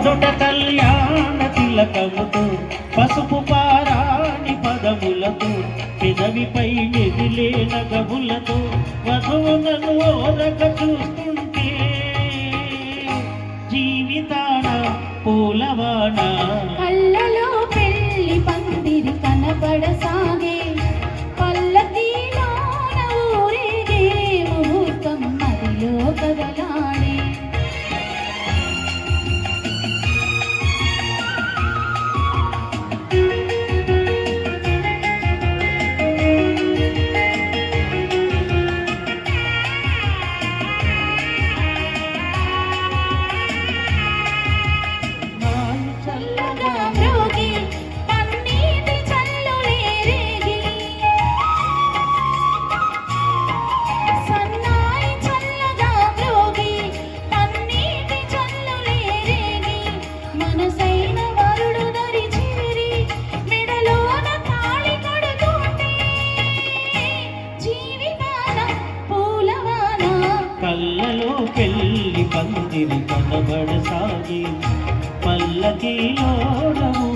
నుదుట కళ్యాణ తిలకముతో పసుపు పారాణి పదములతో పెదవిపై మెదిలే నగములతో వధువులను ఓరక చూస్తుంటే. జీవితాన పూలవాణ కళ్ళలో పెళ్ళి పందిరి కనబడసాగే పల్లకీలో ఊరేగే ముహూర్తం మదిలో కదలాడే పందిరి కనబడసాగి పల్లకీలో ఊరి